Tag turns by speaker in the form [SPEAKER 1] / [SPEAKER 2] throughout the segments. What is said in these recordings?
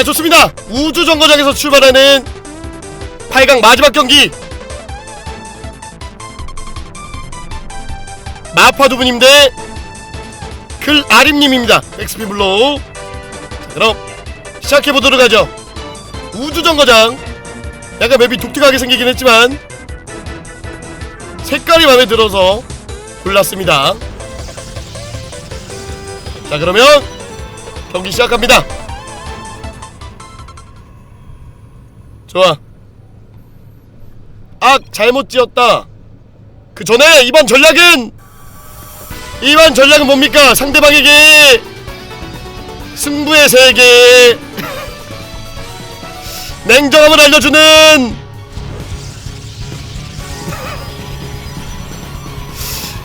[SPEAKER 1] 자 좋습니다. 우주 정거장에서 출발하는 8강 마지막 경기. 마파두부님 대 글아림님입니다. XP 블로우 자, 그럼 시작해보도록 하죠. 우주 정거장. 약간 맵이 독특하게 생기긴 했지만 색깔이 마음에 들어서 골랐습니다. 자 그러면 경기 시작합니다 좋아. 아 잘못 지었다. 그 전에 이번 전략은? 이번 전략은 뭡니까? 상대방에게 승부의 세계. 냉정함을 알려주는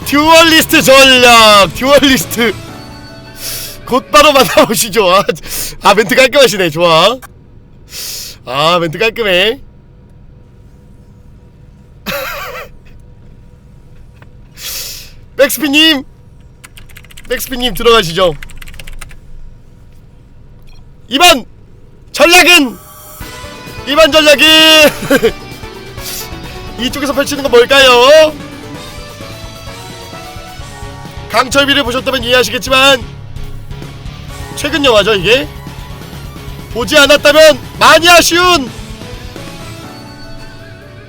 [SPEAKER 1] 듀얼리스트 전략 듀얼리스트. 곧바로 만나보시죠. 아, 아 멘트 깔끔하시네. 좋아 아 멘트 깔끔해. 백스피님! 백스피님 들어가시죠. 이번 전략은! 이번 전략은 이쪽에서 펼치는 건 뭘까요? 강철비를 보셨다면 이해하시겠지만 최근 영화죠 이게? 보지 않았다면 많이 아쉬운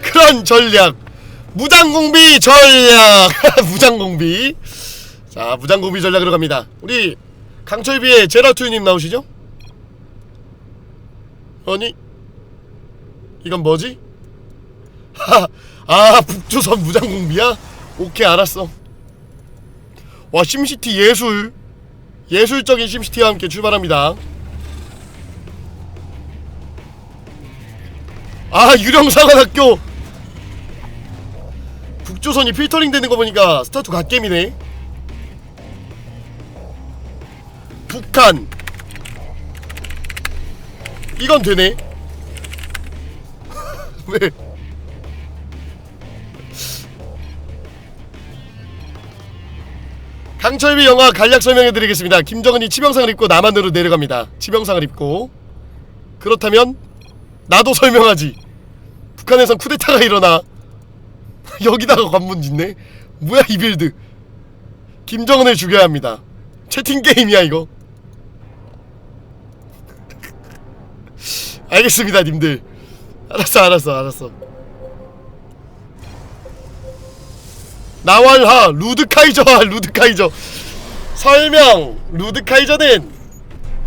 [SPEAKER 1] 그런 전략. 무장공비 전략. 무장공비. 자 무장공비 전략으로 갑니다. 우리 강철비의 제라투님 나오시죠? 아니 이건 뭐지? 하, 아 북조선 무장공비야? 오케이 알았어. 와 심시티 예술. 예술적인 심시티와 함께 출발합니다 아 유령사관학교. 북조선이 필터링 되는 거 보니까 스타트 갓겜이네. 북한. 이건 되네. 왜? 강철비 영화 간략 설명해드리겠습니다. 김정은이 치명상을 입고 남한으로 내려갑니다. 치명상을 입고. 그렇다면 나도 설명하지. 북한에선 쿠데타가 일어나. 여기다가 관문 짓네? 뭐야 이 빌드. 김정은을 죽여야 합니다. 채팅 게임이야 이거. 알겠습니다 님들. 알았어 알았어 알았어. 나왈하 루드카이저와 루드카이저. 설명 루드카이저는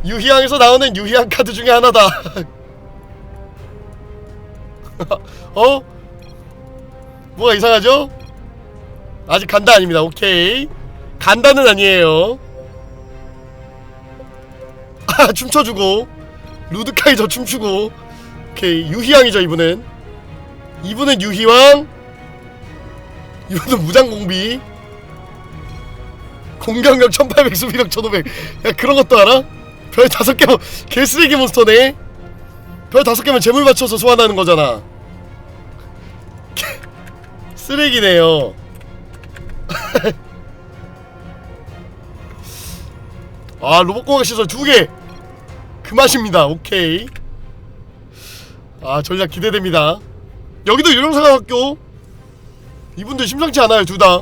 [SPEAKER 1] 유희왕에서 나오는 유희왕 카드 중에 하나다 어? 뭐가 이상하죠? 아직 간다 아닙니다. 오케이. 간다는 아니에요. 아 춤춰주고. 루드카이저 춤추고. 오케이. 유희왕이죠 이분은. 이분은 유희왕. 이분은 무장공비. 공격력 1800 수비력 1500 야 그런 것도 알아? 별 다섯 개면 개쓰레기 몬스터네. 별 다섯 개면 재물 맞춰서 소환하는 거잖아 쓰레기네요. 아 로봇공학 시설 두개. 그 맛입니다. 오케이. 아 전략 기대됩니다. 여기도 유령사관학교. 이분들 심상치 않아요 둘다.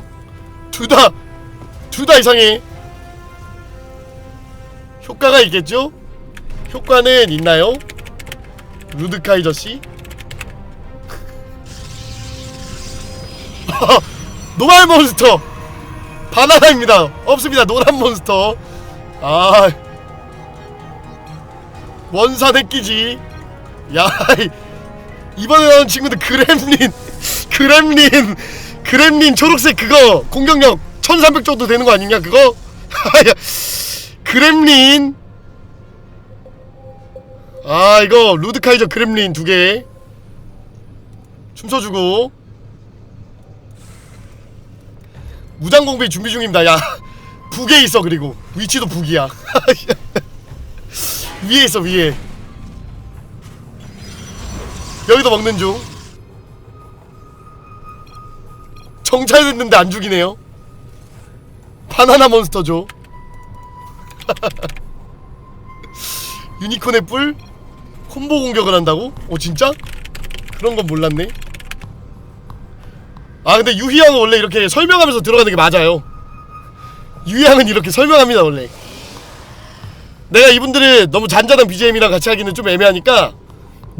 [SPEAKER 1] 둘 다 둘 다 이상해 효과가 있겠죠? 효과는 있나요? 루드카이저씨? 노말 몬스터. 바나나입니다. 없습니다. 노란 몬스터. 아. 원사 새끼지. 야 이- 이번에 나온 친구들 그렘린 그렘린 그렘린 초록색 그거 공격력 1300 정도 되는 거 아니냐 그거? 야, 그렘린. 아 이거 루드카이저 그렘린 두 개. 춤춰주고 무장 공비 준비 중입니다. 야 북에 있어 그리고. 위치도 북이야. 위에 있어 위에. 여기도 먹는 중. 정찰됐는데 안 죽이네요. 바나나 몬스터죠 유니콘의 뿔? 콤보 공격을 한다고? 오 진짜? 그런 건 몰랐네 아 근데 유희양은 원래 이렇게 설명하면서 들어가는 게 맞아요 유희양은 이렇게 설명합니다 원래 내가 이분들을 너무 잔잔한 BGM이랑 같이 하기는 좀 애매하니까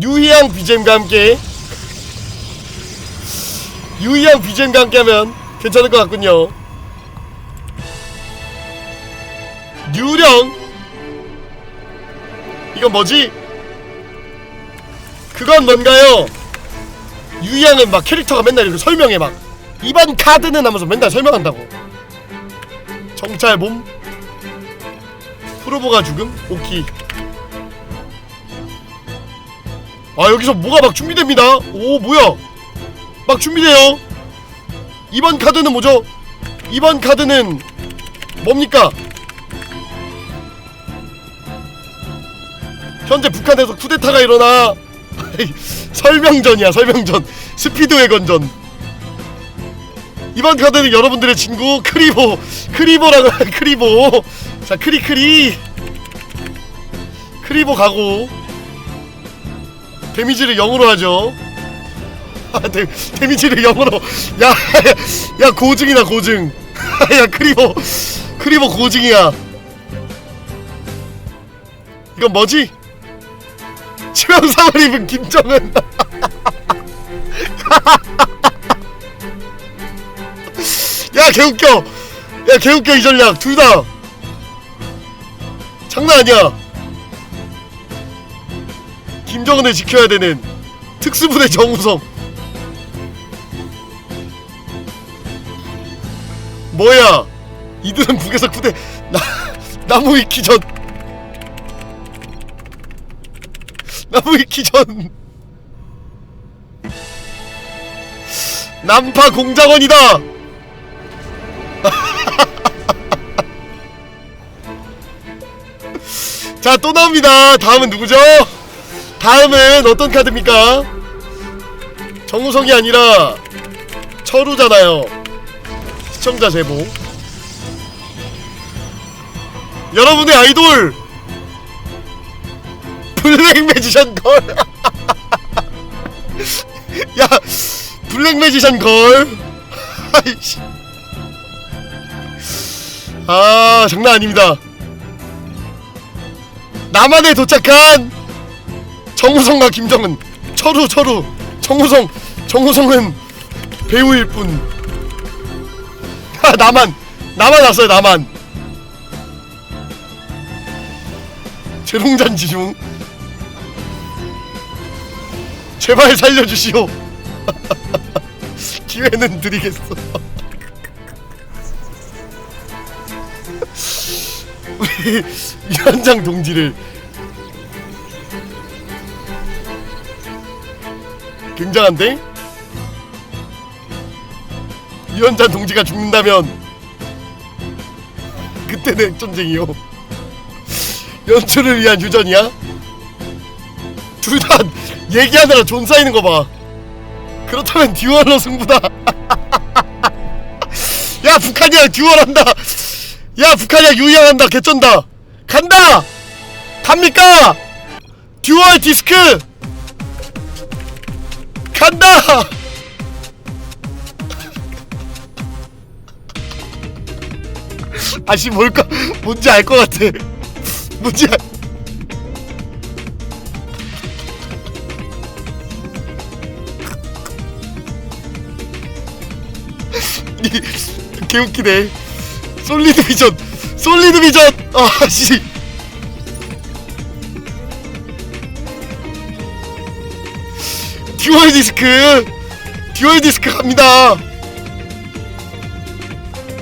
[SPEAKER 1] 유희양 BGM과 함께 유희양 BGM과 함께 하면 괜찮을 것 같군요 유령 이건 뭐지? 그건 뭔가요? 유희양은 막 캐릭터가 맨날 이렇게 설명해 막. 이번 카드는 하면서 맨날 설명한다고. 정찰 몸. 프로보가 죽음? 오키. 아 여기서 뭐가 막 준비됩니다? 오 뭐야? 막 준비돼요. 이번 카드는 뭐죠? 이번 카드는 뭡니까? 현재 북한에서 쿠데타가 일어나 설명전이야 설명전. 스피드웨건전. 이번 카드는 여러분들의 친구 크리보 크리보라고 크리보. 자 크리크리. 크리보 가고. 데미지를 0으로 하죠. 아, 데, 데미지를 0으로. 야, 야, 야 고증이다 고증. 야 크리보. 크리보 고증이야. 이건 뭐지? 치명상을 입은 김정은. 야 개웃겨. 야 개웃겨 이 전략. 둘 다. 장난 아니야. 김정은을 지켜야 되는 특수부대 정우성. 뭐야? 이들은 북에서 쿠대 나 나무 익기 전 나무 익기 전. 남파 공작원이다! 자 또 나옵니다. 다음은 누구죠? 다음은 어떤 카드입니까? 정우성이 아니라 철우잖아요. 시청자 제보. 여러분의 아이돌 블랙 매지션 걸. 야, 블랙 매지션 걸. 아이씨. 아, 장난 아닙니다. 남한에 도착한 정우성과 김정은. 철우, 철우. 정우성, 정우성은 배우일 뿐. 아, 나만, 나만 왔어요, 나만. 재롱잔치 중. 제발 살려주시오. 기회는 드리겠어. 우리 위원장 동지를 굉장한데? 위원장 동지가 죽는다면 그때는 핵전쟁이요. 연출을 위한 유전이야? 둘 다 얘기하느라 존 쌓이는 거 봐. 그렇다면 듀얼로 승부다. 야 북한이랑 듀얼한다. 야 북한이랑 유희양한다. 개쩐다. 간다. 갑니까? 듀얼 디스크. 간다. 아씨 뭘까? 뭔지 알 것 같아. 뭔지 알... 개웃기네. 솔리드 비전. 솔리드 비전! 아씨. 듀얼 디스크. 듀얼 디스크 갑니다.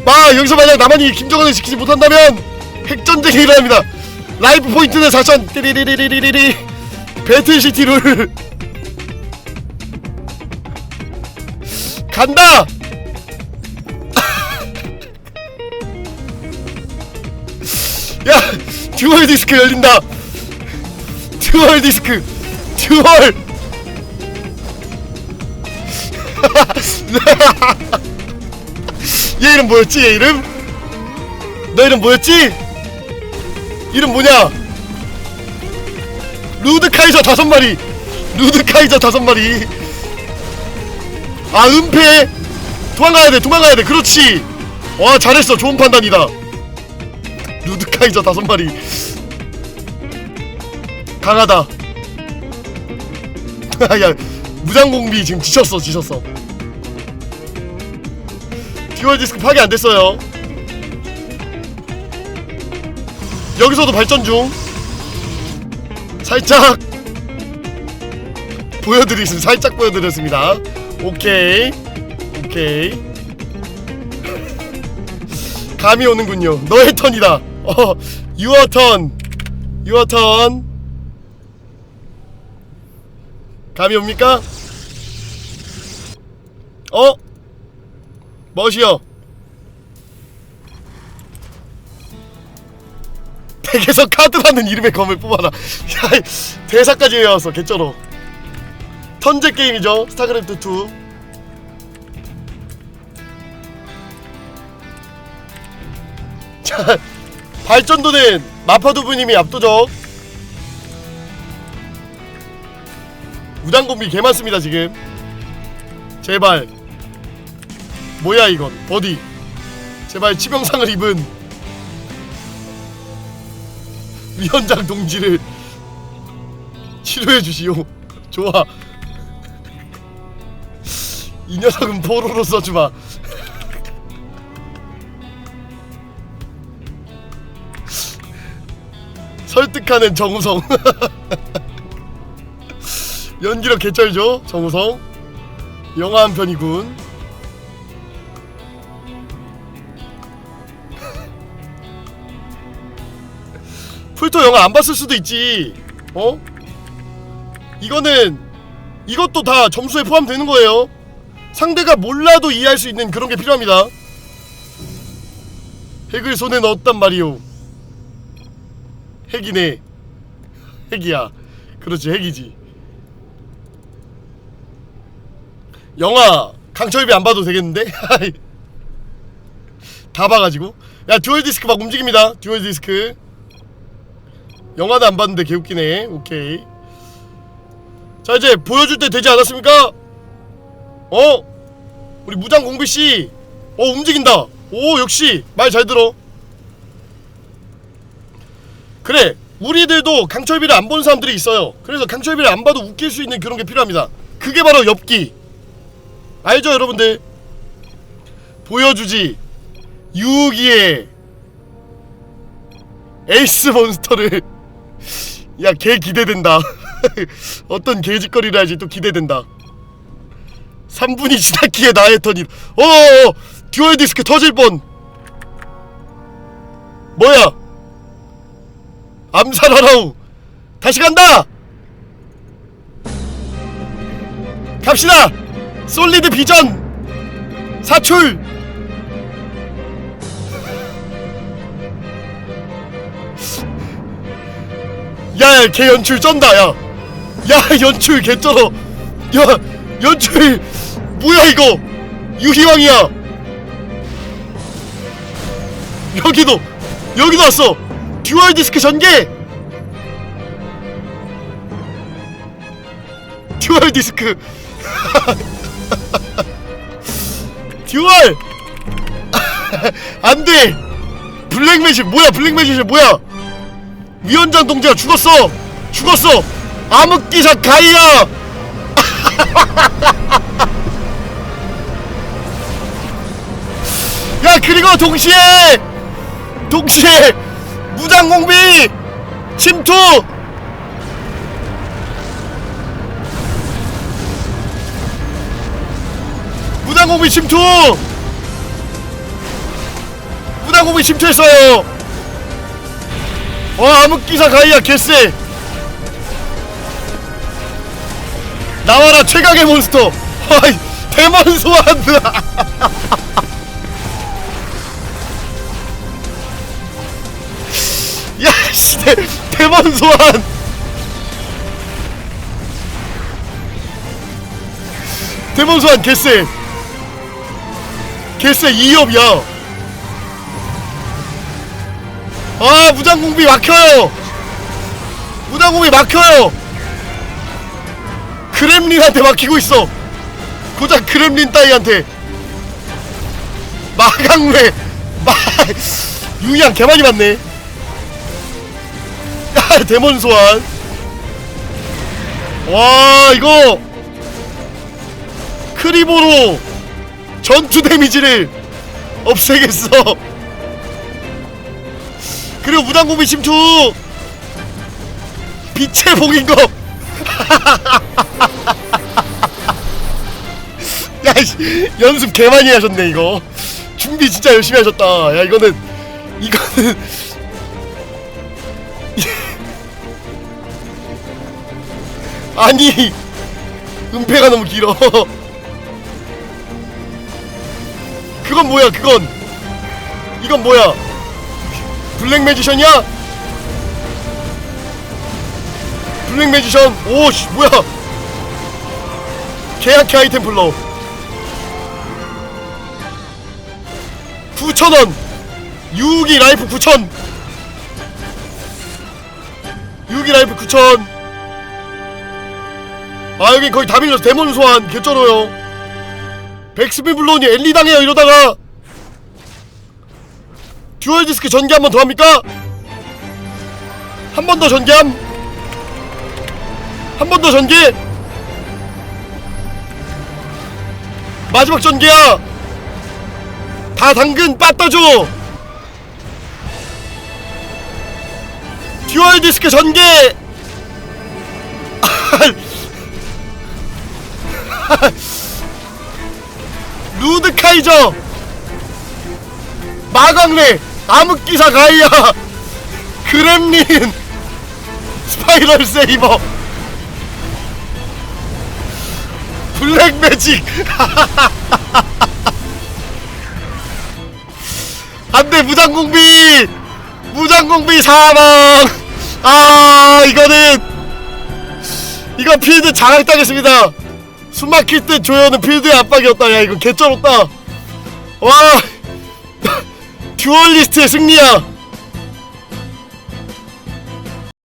[SPEAKER 1] 마 여기서 만약 남한이 김정은을 지키지 못한다면 핵전쟁이 일어납니다. 라이브 포인트는 4천. 띠리리리리리리. 배틀시티 룰. 간다 듀얼 디스크 열린다. 듀얼 디스크. 듀얼. 얘 이름 뭐였지 얘 이름? 너 이름 뭐였지? 이름 뭐냐? 루드카이저 다섯 마리. 루드카이저 다섯 마리. 아 은폐. 도망가야 돼 도망가야 돼. 그렇지. 와 잘했어. 좋은 판단이다 루드카이저 다섯 마리. 강하다. 야 무장공비 지금 지쳤어 지쳤어. 듀얼 디스크 파괴 안 됐어요. 여기서도 발전 중. 살짝 보여드리겠습니다. 살짝 보여드렸습니다. 오케이. 오케이. 감이 오는군요. 너의 턴이다 어 유어 턴. 유어 턴. 감이 옵니까? 어? 멋이요. 덱에서 카드라는 이름의 검을 뽑아라. 야 대사까지 외웠어 개쩔어. 턴제 게임이죠. 스타크래프트 2 자, 발전도는 마파두부님이 압도적. 무당공비 개 많습니다 지금. 제발. 뭐야 이건? 어디. 제발 치명상을 입은 위원장 동지를 치료해 주시오. 좋아. 이 녀석은 포로로 써주마 설득하는 정우성. 연기력 개쩔죠 정우성? 영화 한 편이군. 풀토 영화 안 봤을 수도 있지. 어? 이거는 이것도 다 점수에 포함되는 거예요. 상대가 몰라도 이해할 수 있는 그런 게 필요합니다. 핵을 손에 넣었단 말이오 핵이네. 핵이야. 그렇지 핵이지. 영화 강철비 안 봐도 되겠는데? 다 봐가지고. 야 듀얼 디스크 막 움직입니다. 듀얼 디스크. 영화도 안 봤는데 개웃기네. 오케이. 자 이제 보여줄 때 되지 않았습니까? 어? 우리 무장 공비씨. 어 움직인다. 오 역시. 말 잘 들어 그래 우리들도 강철비를 안 본 사람들이 있어요. 그래서 강철비를 안 봐도 웃길 수 있는 그런 게 필요합니다. 그게 바로 엽기. 알죠 여러분들? 보여주지. 유기의 에이스 몬스터를. 야 개 기대된다. 어떤 개짓거리를 할지 또 기대된다. 3분이 지났기에 나의 턴이. 어어어. 듀얼 디스크 터질 뻔. 뭐야 암살하라우 다시 간다. 갑시다. 솔리드 비전. 사출. 야야 걔 연출 쩐다 야 야 연출 개 쩔어. 야 연출. 뭐야 이거? 유희왕이야. 여기도 여기도 왔어 듀얼 디스크 전개 듀얼 디스크! 듀얼! 안 돼! 블랙 매직 뭐야 블랙 매직 뭐야? 위원장 동지가 죽었어! 죽었어! 암흑기사 가이야 야 그리고 동시에! 동시에 무장공비! 침투! 무장공비 침투! 무장공비 침투했어요! 와 암흑기사 가이야 개쎄! 나와라 최강의 몬스터! 와이 대만 소환 대만 소환! 대만 소환 개쎄. 개쎄 2업이야 아 무장공비 막혀요. 무당공이 막혀요. 그렘린한테 막히고 있어. 고작 그렘린 따위한테. 마강뢰 마 유양 개많이 맞네. 아, 데몬 소환. 와 이거. 크리보로 전투 데미지를 없애겠어. 그리고 무당공비 침투. 빛의 봉인 거. 야, 씨, 연습 개 많이 하셨네 이거. 준비 진짜 열심히 하셨다. 야, 이거는 이거는 아니 은폐가 너무 길어. 그건 뭐야? 그건 이건 뭐야? 블랙 매지션이야? 블랙 매지션. 오씨 뭐야? 계약해 아이템 불러. 9,000원! 유기 라이프 9,000! 유기 라이프 9,000! 아, 여기 거의 다 빌렸어. 데몬 소환, 개쩔어요. 백스비 블론이 엘리 당해요, 이러다가! 듀얼 디스크 전개 한 번 더 합니까? 한 번 더 전개함? 한 번 더 전개? 마지막 전개야! 다 당근 빠따줘 듀얼 디스크 전개 루드 카이저! 마광레 암흑기사 가이아! 그렘린! 스파이럴 세이버! 블랙 매직! 안돼 무장공비! 무장공비 사망! 아 이거는 이거 필드 장악당했습니다 숨막힐 듯 조여는 필드의 압박이었다. 야 이거 개쩔었다. 와. 듀얼리스트의 승리야